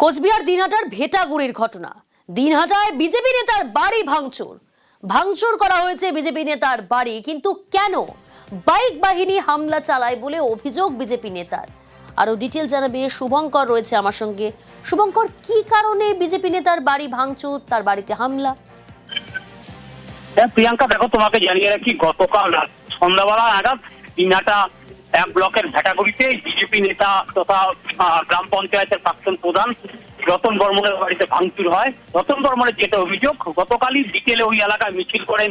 কোচবিহার দিনহাটার ভেটাগুড়ির ঘটনা। দিনহাটায় বিজেপি নেতার বাড়ি ভাঙচুর। ভাঙচুর করা হয়েছে বিজেপি নেতার বাড়ি, কিন্তু কেন? বাইক বাহিনী হামলা চালায় বলে অভিযোগ বিজেপি নেতার। আরও ডিটেল জানাবে শুভঙ্কর রয়েছে আমার সঙ্গে। শুভঙ্কর, কি কারণে বিজেপি নেতার বাড়ি ভাঙচুর, তার বাড়িতে হামলা? হ্যাঁ প্রিয়াঙ্কা, দেখো, তোমাকে জানিয়ে রাখি, গতকাল সন্ধ্যাবেলা নাগাদ এক ব্লকের ভেটাগুড়িতে বিজেপি নেতা তথা গ্রাম পঞ্চায়েতের প্রাক্তন প্রধান রতন বর্মনের বাড়িতে ভাঙচুর হয়। রতন বর্মনের যেটা অভিযোগ গতকালই বিকেলে ওই এলাকায় মিছিল করেন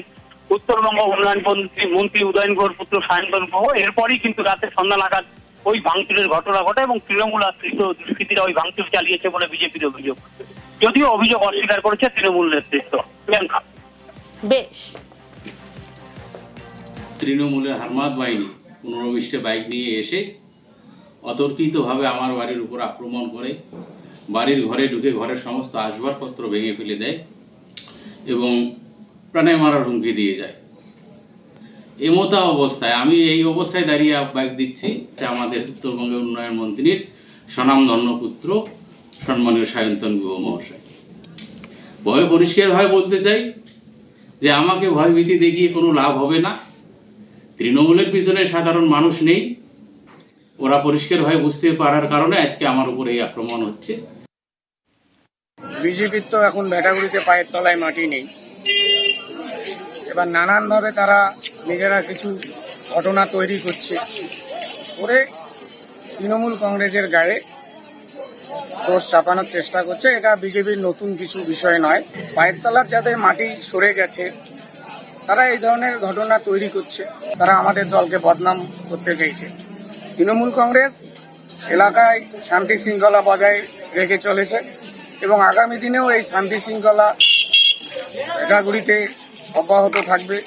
উত্তরবঙ্গ উন্নয়ন মন্ত্রী মন্ত্রী উদয়ন গুহর পুত্র সায়ন্তন গুহ। এরপরই কিন্তু রাতে সন্ধ্যা নাগাদ ওই ভাঙচুরের ঘটনা ঘটে এবং তৃণমূল আশ্রিত দুষ্কৃতীরা ওই ভাঙচুর চালিয়েছে বলে বিজেপির অভিযোগ। যদিও অভিযোগ অস্বীকার করেছে তৃণমূল নেতৃত্ব। প্রিয়াঙ্কা। বেশ। তৃণমূলের হারমাত বাহিনী পনেরো বিশটা বাইক নিয়ে এসে অতর্কিতভাবে আমার বাড়ির উপর আক্রমণ করে, বাড়ির ঘরে ঢুকে ঘরের সমস্ত আসবাবপত্র ভেঙে ফেলে দেয় এবং প্রাণে মারার হুমকি দিয়ে যায়। এমতা অবস্থায়, আমি এই অবস্থায় দাঁড়িয়ে বাইক দিচ্ছি আমাদের উত্তরবঙ্গের উন্নয়ন মন্ত্রীর স্বনামধন্য পুত্র সম্মানীয় সায়ন্তন গুহ মহাশয় ভয় পরিষ্কারভাবে বলতে চাই যে আমাকে ভয়ভীতি দেখিয়ে কোনো লাভ হবে না। তৃণমূলের পিছনে সাধারণ মানুষ নেই। ওরা পরিষ্কারভাবে বুঝতে পারার কারণে আজকে আমার উপরে এই আক্রমণ হচ্ছে। বিজেপির তো এখন ভেটাগুড়িতে পায়ের তলায় মাটি নেই। এবার নানানভাবে তারা নিজেরা কিছু ঘটনা তৈরি করছে। করে তৃণমূল কংগ্রেসের গায়ে দোষ চাপানোর চেষ্টা করছে। এটা বিজেপির নতুন কিছু বিষয় নয়। পায়ের তলার যাদের মাটি সরে গেছে তারা এই ধরনের ঘটনা তৈরি করছে। তারা আমাদের দলকে বদনাম করতে চাইছে। তৃণমূল কংগ্রেস এলাকায় শান্তি শৃঙ্খলা বজায় রেখে চলেছে এবং আগামী দিনেও এই শান্তি শৃঙ্খলা ভেটাগুড়িতে অব্যাহত থাকবে।